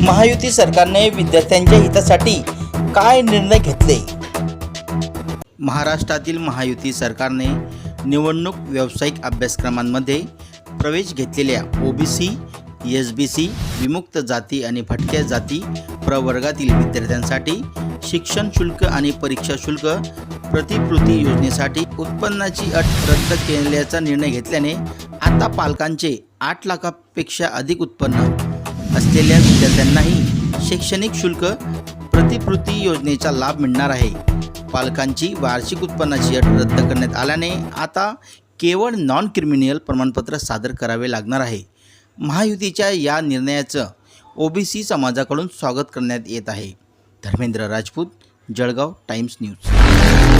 महायुती सरकारने विद्यार्थ्यांच्या हितासाठी काय निर्णय घेतले? महाराष्ट्रातील महायुती सरकारने निवडणूक व्यावसायिक अभ्यासक्रमांमध्ये प्रवेश घेतलेल्या ओबीसी एस बी सी विमुक्त जाती आणि भटक्या जाती प्रवर्गातील विद्यार्थ्यांसाठी शिक्षण शुल्क आणि परीक्षा शुल्क प्रतिकृती योजनेसाठी उत्पन्नाची अट रद्द केल्याचा निर्णय घेतल्याने आता पालकांचे आठ लाखापेक्षा अधिक उत्पन्न असलेल्या विद्यार्थ्यांनाही शैक्षणिक शुल्क प्रतिकृती योजनेचा लाभ मिळणार आहे. पालकांची वार्षिक उत्पन्नाची अट रद्द करण्यात आल्याने आता केवळ नॉन क्रिमिनल प्रमाणपत्र सादर करावे लागणार आहे. महायुतीच्या या निर्णयाचं ओबीसी समाजाकडून स्वागत करण्यात येत आहे. Dharmendra Rajput Jalgaon Times News